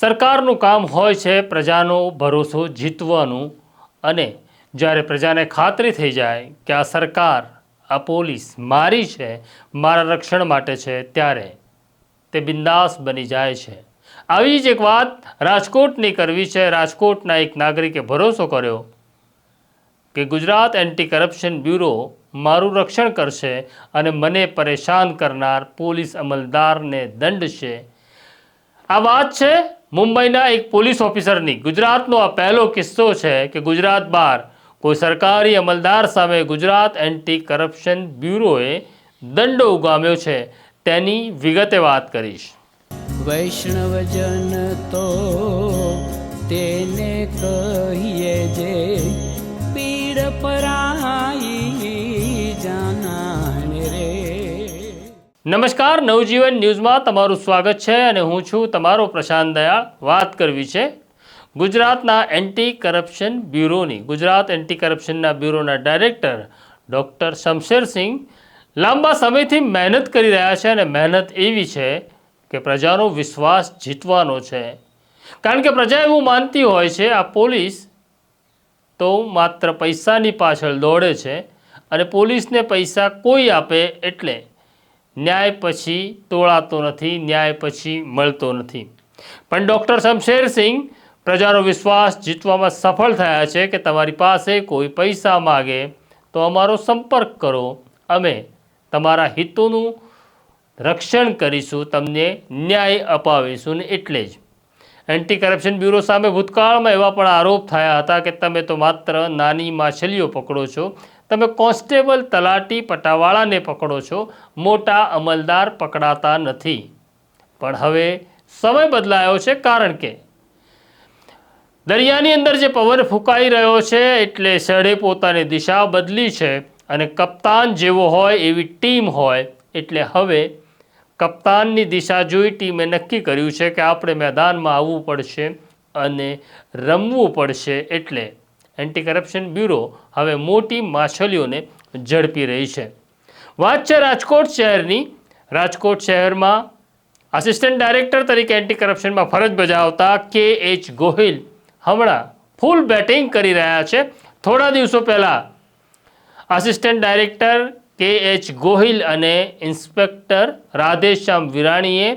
સરકારનું કામ હોય છે પ્રજાનો ભરોસો જીતવાનું અને જ્યારે પ્રજાને ખાતરી થઈ જાય કે આ સરકાર, આ પોલીસ મારી છે, મારા રક્ષણ માટે છે, ત્યારે તે બિંદાસ બની જાય છે. આવી જ એક વાત રાજકોટની કરવી છે. રાજકોટના એક નાગરિકે ભરોસો કર્યો કે ગુજરાત એન્ટી કરપ્શન બ્યુરો મારું રક્ષણ કરશે અને મને પરેશાન કરનાર પોલીસ અમલદારને દંડ છે આ વાત છે મુંબઈના એક પોલીસ ઓફિસરની ગુજરાતનો આ પહેલો કિસ્સો છે કે ગુજરાત બહાર કોઈ સરકારી અમલદાર સામે ગુજરાત એન્ટી કરપ્શન બ્યુરોએ દંડો ઉગામ્યો છે. તેની વિગતે વાત કરીશ. વૈષ્ણવજન તો તેને કહીએ જે પીડ પરાઈ નમસ્કાર, નવજીવન ન્યૂઝમાં તમારું સ્વાગત છે અને હું છું તમારો પ્રશાંત દયાળ. વાત કરવી છે ગુજરાતના એન્ટી કરપ્શન બ્યુરોની. ગુજરાત એન્ટી કરપ્શનના બ્યુરોના ડાયરેક્ટર ડૉક્ટર શમશેરસિંહ લાંબા સમયથી મહેનત કરી રહ્યા છે અને મહેનત એવી છે કે પ્રજાનો વિશ્વાસ જીતવાનો છે. કારણ કે પ્રજા એવું માનતી હોય છે, આ પોલીસ તો માત્ર પૈસાની પાછળ દોડે છે અને પોલીસને પૈસા કોઈ આપે એટલે ન્યાય પછી તોળાતો નથી, ન્યાય પછી મળતો નથી. પણ ડૉક્ટર શમશેરસિંહ પ્રજાનો વિશ્વાસ જીતવામાં સફળ થયા છે કે તમારી પાસે કોઈ પૈસા માગે તો અમારો સંપર્ક કરો. અમે તમારા હિતોનું રક્ષણ કરીશું, તમને ન્યાય અપાવીશું ને એટલે જ. એન્ટી કરપ્શન બ્યુરો સામે ભૂતકાળમાં એવા પણ આરોપ થયા હતા કે તમે તો માત્ર નાની માછલીઓ પકડો છો તમે કોન્સ્ટેબલ તલાટી પટાવાળાને પકડો છો, મોટા અમલદાર પકડાતા નથી. પણ હવે સમય બદલાયો છે કારણ કે દરિયાની અંદર જે પવન ફૂંકાઈ રહ્યો છે એટલે સડે પોતાની દિશા બદલી છે અને કપ્તાન જેવો હોય એવી ટીમ હોય એટલે હવે કપ્તાનની દિશા જોઈ ટીમે નક્કી કર્યું છે કે આપણે મેદાનમાં આવવું પડશે અને રમવું પડશે એટલે એન્ટી કરપ્શન બ્યુરો હવે મોટી માછલીઓને ઝડપી રહી છે. વાત છે રાજકોટ શહેરની. રાજકોટ શહેરમાં આસિસ્ટન્ટ ડાયરેક્ટર તરીકે એન્ટી કરપ્શનમાં ફરજ બજાવતા કે એચ ગોહિલ હમણાં ફૂલ બેટિંગ કરી રહ્યા છે. થોડા દિવસો પહેલાં assistant director K H Gohil અને ઇન્સ્પેક્ટર રાધેશ્યામ વિરાણીએ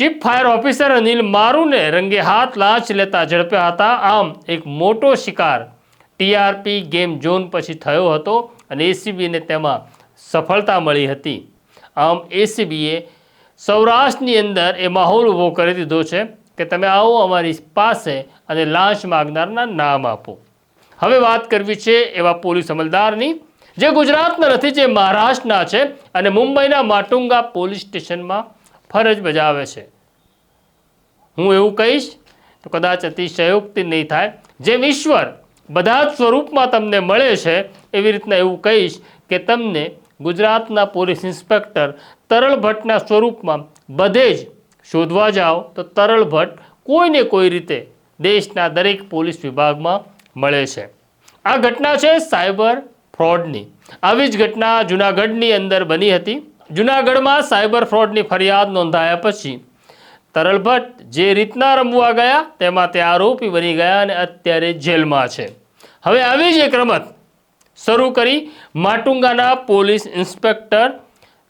ચીફ ફાયર ઓફિસર અનિલ મારુને રંગે હાથ લાંચ લેતા ઝડપ્યા હતા. આમ એક મોટો શિકાર ટીઆરપી ગેમ ઝોન પછી થયો હતો અને એસીબીને તેમાં સફળતા મળી હતી. આમ એસીબીએ સૌરાષ્ટ્રની અંદર એ માહોલ ઊભો કરી દીધો છે કે તમે આવો અમારી પાસે અને લાંચ માગનારના નામ આપો. હવે વાત કરવી છે એવા પોલીસ અમલદારની. જે ગુજરાતના નથી, જે મહારાષ્ટ્રના છે અને મુંબઈના માટુંગા પોલીસ સ્ટેશનમાં ફરજ બજાવે છે. હું એવું કહીશ, તો કદાચ અતિશયોક્તિ નહીં થાય. જેમ ઈશ્વર બધા જ સ્વરૂપમાં તમને મળે છે, એવી રીતના એવું કહીશ કે તમને ગુજરાતના પોલીસ ઇન્સ્પેક્ટર તરલ ભટ્ટના સ્વરૂપમાં બધે જ શોધવા જાઓ, તો તરલ ભટ્ટ કોઈને કોઈ રીતે દેશના દરેક પોલીસ વિભાગમાં મળે છે. આ ઘટના છે સાયબર ફ્રોડની. આવી જ ઘટના જૂનાગઢની અંદર બની હતી. જૂનાગઢમાં સાયબર ફ્રોડની ફરિયાદ નોંધાયા પછી તરલ ભટ્ટ જે રીતના રમવા ગયા તેમાં તે આરોપી બની ગયા અને અત્યારે જેલમાં છે. હવે આવી જ એક રમત શરૂ કરી માટુંગાના પોલીસ ઇન્સ્પેક્ટર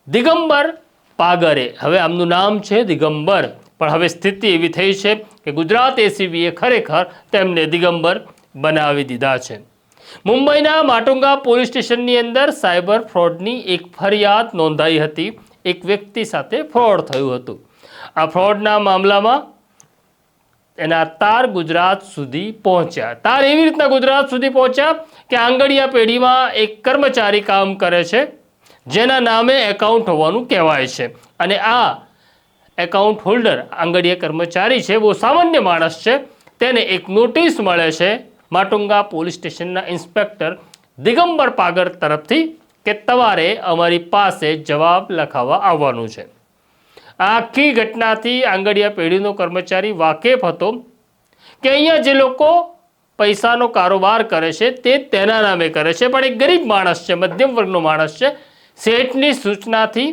દિગંબર પાગરે. હવે આમનું નામ છે દિગંબર, પણ હવે સ્થિતિ એવી થઈ છે કે ગુજરાત એસીબીએ ખરેખર તેમને દિગંબર બનાવી દીધા છે. મુંબઈના માટુંગા પોલીસ સ્ટેશનની અંદર સાયબર ફ્રોડની એક ફરિયાદ નોંધાઈ હતી. એક વ્યક્તિ સાથે ફ્રોડ થયું હતું. આ ફ્રોડના મામલામાં એના તાર ગુજરાત સુધી પહોંચ્યા. તાર એવી રીતના ગુજરાત સુધી પહોંચ્યા કે આંગળીયા પેઢીમાં એક કર્મચારી કામ કરે છે, જેના નામે એકાઉન્ટ હોવાનું કહેવાય છે. અને આ એકાઉન્ટ હોલ્ડર આંગળીયા કર્મચારી છે, બહુ સામાન્ય માણસ છે. તેને એક નોટિસ મળે છે માટુંગા પોલીસ સ્ટેશનના ઇન્સ્પેક્ટર દિગંબર પાગર તરફથી કે તમારે અમારી પાસે જવાબ લખાવવા આવવાનું છે. આખી ઘટનાથી આંગડિયા પેઢીનો કર્મચારી વાકેફ હતો કે અહીંયા જે લોકો પૈસાનો કારોબાર કરે છે તે તેના નામે કરે છે, પણ એક ગરીબ માણસ છે, મધ્યમ વર્ગનો માણસ છે. શેઠની સૂચનાથી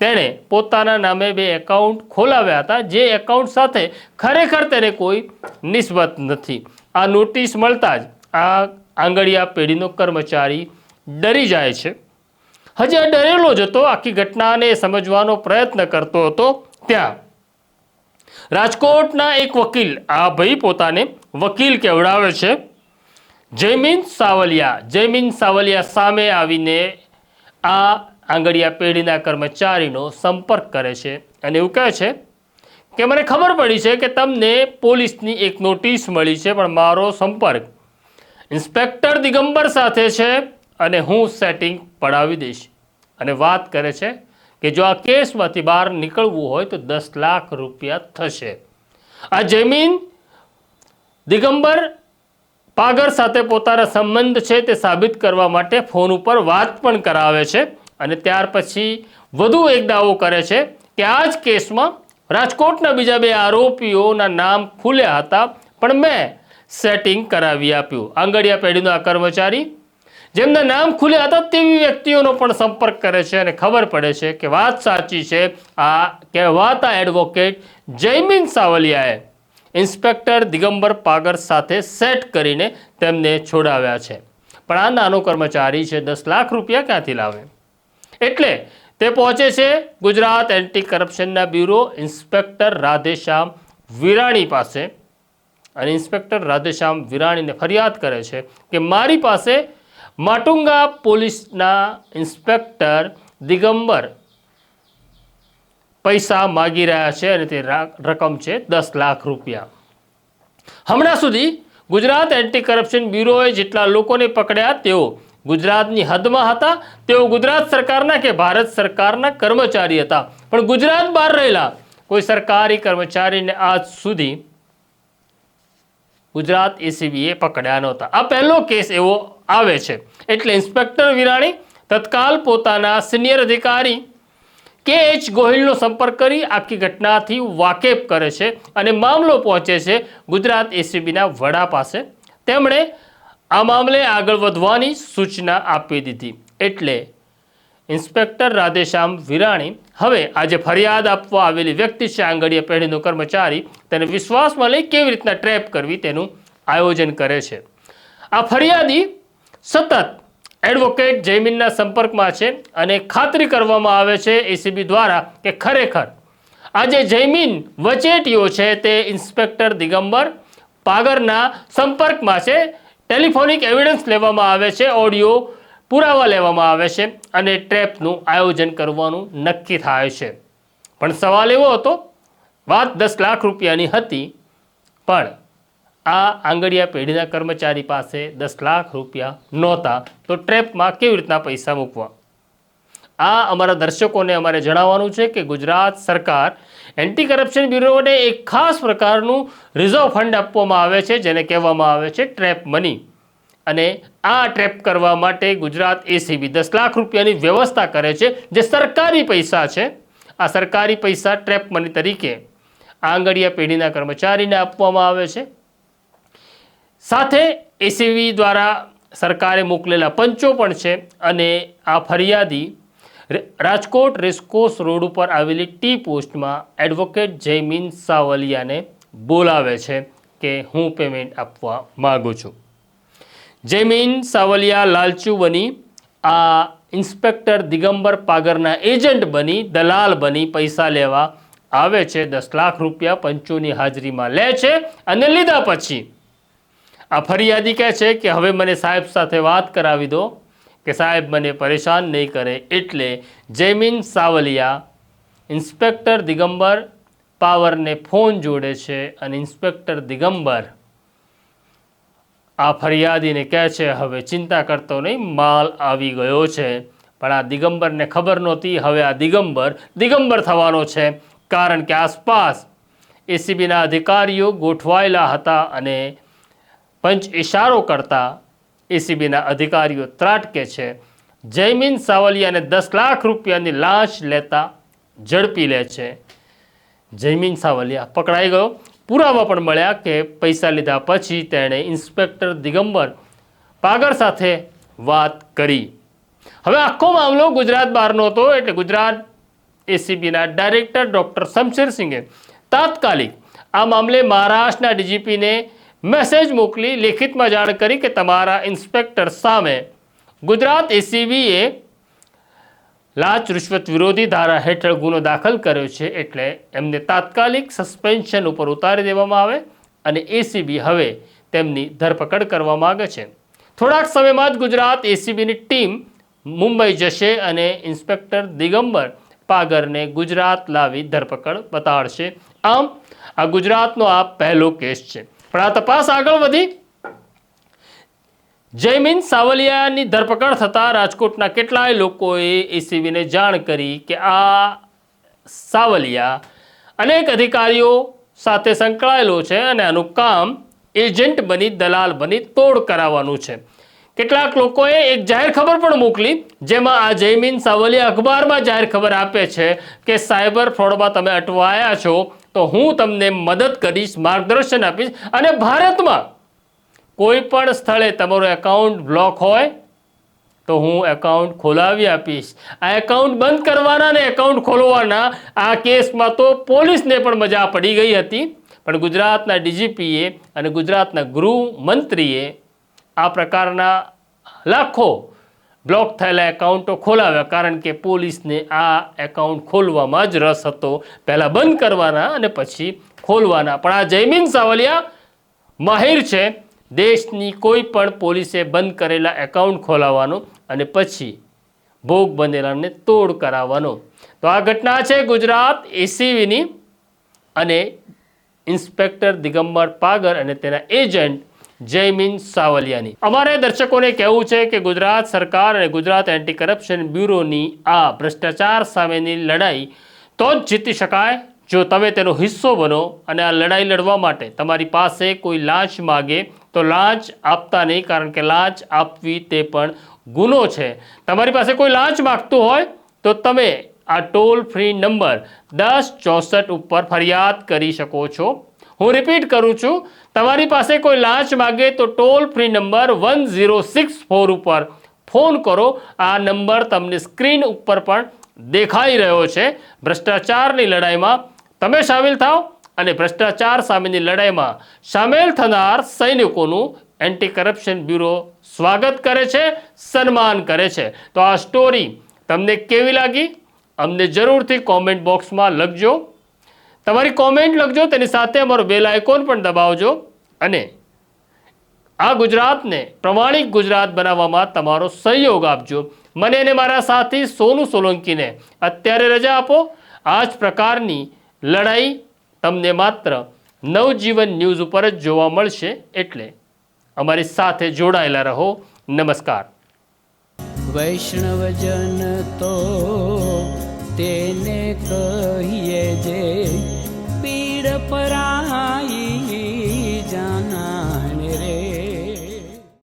તેણે પોતાના નામે બે એકાઉન્ટ ખોલાવ્યા હતા, જે એકાઉન્ટ સાથે ખરેખર તેને કોઈ નિસ્બત નથી. આ નોટિસ મળતા જ આ આંગળીયા પેઢીનો કર્મચારી ડરી જાય છે. હજી આ ડરેલો જ હતો, આખી ઘટનાને સમજવાનો પ્રયત્ન કરતો હતો ત્યાં. રાજકોટના એક વકીલ, આ ભાઈ પોતાને વકીલ કહેવડાવે છે? જયમીન સાવલિયા જયમીન સાવલિયા સામે આવીને આ આંગળીયા પેઢીના કર્મચારીનો સંપર્ક કરે છે અને એવું કહે છે કે મને ખબર પડી છે કે તમને પોલીસની એક નોટિસ મળી છે, પણ મારો સંપર્ક ઇન્સ્પેક્ટર દિગંબર સાથે છે અને હું સેટિંગ પડાવી દઈશ. અને વાત કરે છે કે જો આ કેસમાંથી બહાર નીકળવું હોય તો દસ લાખ રૂપિયા થશે. આ જમીન દિગંબર પાગર સાથે પોતાના સંબંધ છે તે સાબિત કરવા માટે ફોન ઉપર વાત પણ કરાવે છે અને ત્યાર પછી વધુ એક દાવો કરે છે કે આ જ કેસમાં રાજકોટના બીજા બે આરોપીઓના નામ ખુલ્યા હતા, પણ મેં સેટિંગ કરાવી આપ્યું. આંગડિયા પેઢીનો આ કર્મચારી, જેમના નામ ખુલ્યા હતા તેવી વ્યક્તિઓનો પણ સંપર્ક કરે છે અને ખબર પડે છે કે વાત સાચી છે, આ કહેવાતા એડવોકેટ જયમીન સાવલિયાએ ઇન્સ્પેક્ટર દિગંબર પાગર સાથે સેટ કરીને તેમને છોડાવ્યા છે. પણ આ નાનો કર્મચારી છે, દસ લાખ રૂપિયા ક્યાંથી લાવે? એટલે તે પહોંચે છે ગુજરાત એન્ટી કરપ્શનના બ્યુરો ઇન્સ્પેક્ટર રાધેશ્યામ વિરાણી પાસે. અને ઇન્સ્પેક્ટર રાધેશ્યામ વિરાણીને ફરિયાદ કરે છે કે મારી પાસે માટુંગા પોલીસના ઇન્સ્પેક્ટર દિગંબર પૈસા માગી રહ્યા છે અને તે રકમ છે દસ લાખ રૂપિયા. હમણાં સુધી ગુજરાત એન્ટી કરપ્શન બ્યુરોએ જેટલા લોકોને પકડ્યા તેઓ ગુજરાતની હદમાં હતા. તેઓ ગુજરાત સરકારના કે ભારત સરકારના કર્મચારી હતા. પણ ગુજરાત બહાર રહેલા કોઈ સરકારી કર્મચારીને આજ સુધી ગુજરાત એસીબીએ પકડ્યા નહોતા. આ પહેલો કેસ એવો આવે છે. એટલે ઇન્સ્પેક્ટર વિરાણી તત્કાલ પોતાના સિનિયર અધિકારી કે એચ ગોહિલનો સંપર્ક કરી આખી ઘટનાથી વાકેફ કરે છે અને મામલો પહોંચે છે ગુજરાત એસીબીના વડા પાસે. તેમણે આ મામલે આગળ વધવાની સૂચના આપી દીધી. એટલે ઇન્સ્પેક્ટર રાધેશ્યામ વિરાણી હવે આજે ફરિયાદ આપવા આવેલી વ્યક્તિ છે, આંગળીએ પેઢીનો કર્મચારી. તેને વિશ્વાસમાં લઈ કેવી રીતના ટ્રેપ કરવી તેનું આયોજન કરે છે. આ ફરિયાદી સતત એડવોકેટ જયમીનના સંપર્કમાં છે અને ખાતરી કરવામાં આવે છે એસીબી દ્વારા કે ખરેખર આજે જયમીન વચેટીઓ છે તે ઇન્સ્પેક્ટર દિગંબર પાગરના સંપર્કમાં છે. ટેલિફોનિક એવિડન્સ લેવામાં આવે છે, ઓડિયો પુરાવા લેવામાં આવે છે અને ટ્રેપનું આયોજન કરવાનું નક્કી થાય છે. પણ સવાલ એવો હતો, વાત દસ લાખ રૂપિયાની હતી, પણ આ આંગળીયા પેઢીના કર્મચારી પાસે દસ લાખ રૂપિયા નહોતા, તો ટ્રેપમાં કેવી રીતના પૈસા મૂકવા? આ અમારા દર્શકોને અમારે જણાવવાનું છે કે ગુજરાત સરકાર એન્ટી કરપ્શન બ્યુરોને એક ખાસ પ્રકારનું રિઝર્વ ફંડ આપવામાં આવે છે, જેને કહેવામાં આવે છે ટ્રેપ મની અને આ ટ્રેપ કરવા માટે ગુજરાત એસીબી દસ લાખ રૂપિયાની વ્યવસ્થા કરે છે, જે સરકારી પૈસા છે. આ સરકારી પૈસા ટ્રેપ મની તરીકે આંગળીયા પેઢીના કર્મચારીને આપવામાં આવે છે. સાથે એસીબી દ્વારા સરકારે મોકલેલા પંચો પણ છે અને આ ફરિયાદી રાજકોટ રેસકોર્સ રોડ ઉપર આવેલી ટી પોસ્ટમાં એડવોકેટ જયમીન સાવલિયાને બોલાવે છે કે હું પેમેન્ટ આપવા માગું છું. જયમીન સાવલિયા લાલચુ બની, આ ઇન્સ્પેક્ટર દિગંબર પાગરના એજન્ટ બની, દલાલ બની, પૈસા લેવા આવે છે, દસ લાખ રૂપિયા પંચોની હાજરીમાં લે છે અને લીધા પછી. આ ફરિયાદી કહે છે કે હવે મને સાહેબ સાથે વાત કરાવી દો કે સાહેબ મને પરેશાન નહીં કરે એટલે જયમીન સાવલિયા ઇન્સ્પેક્ટર દિગંબર પાવરને ફોન જોડે છે અને ઇન્સ્પેક્ટર દિગંબર આ ફરિયાદીને કહે છે, હવે ચિંતા કરતો નહીં, માલ આવી ગયો છે. પણ આ દિગંબરને ખબર નહોતી, હવે આ દિગંબર દિગંબર થવાનો છે. કારણ કે આસપાસ એસીબીના અધિકારીઓ ગોઠવાયેલા હતા અને પંચ ઇશારો કરતા એસીબીના અધિકારીઓ ત્રાટકે છે. જયમીન સાવલિયાને દસ લાખ રૂપિયાની લાશ લેતા ઝડપી લે છે. જયમીન સાવલિયા પકડાઈ ગયો. પુરાવા પણ મળ્યા કે પૈસા લીધા પછી તેણે ઇન્સ્પેક્ટર દિગંબર પાગર સાથે વાત કરી. હવે આખો મામલો ગુજરાત બહારનો હતો એટલે ગુજરાત એસીબીના ડાયરેક્ટર ડૉક્ટર શમશેર સિંઘે તાત્કાલિક આ મામલે મહારાષ્ટ્રના ડીજીપીને મેસેજ મોકલી લેખિતમાં જાણ કરી કે તમારા ઇન્સ્પેક્ટર સામે ગુજરાત એસીબીએ લાંચ રૂશ્વત વિરોધી ધારા હેઠળ ગુનો દાખલ કર્યો છે એટલે એમને તાત્કાલિક સસ્પેન્શન ઉપર ઉતારી દેવામાં આવે અને એસીબી હવે તેમની ધરપકડ કરવા માગે છે. થોડાક સમયમાં જ ગુજરાત એસીબીની ટીમ મુંબઈ જશે અને ઇન્સ્પેક્ટર દિગંબર પાગરને ગુજરાત લાવી ધરપકડ બતાડશે. આમ, આ ગુજરાતનો આ પહેલો કેસ છે. પણ આ તપાસ આગળ વધી. જયમીન સાવલિયાની ધરપકડ થતાં રાજકોટના કેટલાય લોકોએ એસીબીને જાણ કરી કે આ સાવલિયા અનેક અધિકારીઓ સાથે સંકળાયેલો છે અને આનું કામ એજન્ટ બની, દલાલ બની, તોડ કરાવવાનું છે. કેટલાક લોકોએ એક જાહેર ખબર પણ મોકલી, જેમાં આ જયમીન સાવલિયા અખબારમાં જાહેર ખબર આપે છે કે સાયબર ફ્રોડમાં તમે અટવાયા છો. તો હું તમને મદદ કરીશ, માર્ગદર્શન આપીશ અને ભારતમાં કોઈ પણ સ્થળે તમારું એકાઉન્ટ બ્લોક હોય તો હું એકાઉન્ટ ખોલાવી આપીશ. આ એકાઉન્ટ બંધ કરવાના ને એકાઉન્ટ ખોલવાના, આ કેસમાં તો પોલીસને પણ મજા પડી ગઈ હતી. પણ ગુજરાતના ડીજીપીએ અને ગુજરાતના ગૃહમંત્રીએ આ પ્રકારના લાખો બ્લોક થયેલા એકાઉન્ટો ખોલાવ્યા કારણ કે પોલીસને આ એકાઉન્ટ ખોલવામાં જ રસ હતો. પહેલાં બંધ કરવાના અને પછી ખોલવાના. પણ આ જયમીન સાવલિયા માહિર છે. દેશની કોઈ પણ પોલીસે બંધ કરેલા એકાઉન્ટ ખોલાવવાનો અને પછી ભોગ બનેલાને તોડ કરાવવાનો. તો આ ઘટના છે ગુજરાત એસીવીની અને ઇન્સ્પેક્ટર દિગંબર પાગર અને તેના એજન્ટ જયમીન સાવલિયાની. અમારે દર્શકોને કહેવું છે કે ગુજરાત સરકાર અને ગુજરાત એન્ટી કરપ્શન બ્યુરોની આ ભ્રષ્ટાચાર સામેની લડાઈ તો જ જીતી શકાય જો તમે તેનો હિસ્સો બનો અને આ લડાઈ લડવા માટે તમારી પાસે કોઈ લાંચ માગે તો લાંચ આપતા નહીં, કારણ કે લાંચ આપવી તે પણ ગુનો છે. તમારી પાસે કોઈ લાંચ માગતું હોય તો તમે આ ટોલ ફ્રી નંબર દસ ચોસઠ ઉપર ફરિયાદ કરી શકો છો. હું રિપીટ કરું છું. તમારી પાસે કોઈ લાંચ માગે તો toll free number one zero six four ઉપર ફોન કરો. આ નંબર તમને સ્ક્રીન ઉપર પણ દેખાઈ રહ્યો છે. ભ્રષ્ટાચારની લડાઈમાં તમે સામેલ થાઓ અને ભ્રષ્ટાચાર સામેની લડાઈમાં સામેલ થનાર સૈનિકોનું એન્ટી કરપ્શન બ્યુરો સ્વાગત કરે છે, સન્માન કરે છે. તો આ સ્ટોરી તમને કેવી લાગી? અમને જરૂરથી કોમેન્ટ બોક્સમાં લખજો. તમારી કોમેન્ટ લખજો, તેની સાથે અમારો બેલ આઇકોન પણ દબાવજો અને આ ગુજરાતને પ્રમાણિક ગુજરાત બનાવવામાં તમારો સહયોગ આપજો. મને અને મારા સાથી સોનુ સોલંકીને અત્યારે રજા આપો. આ જ પ્રકારની લડાઈ તમને માત્ર નવજીવન ન્યૂઝ ઉપર જ જોવા મળશે. એટલે અમારી સાથે જોડાયેલા રહો. નમસ્કાર. વૈષ્ણવજન તો તેને કહીએ જે પીડ પરાઈ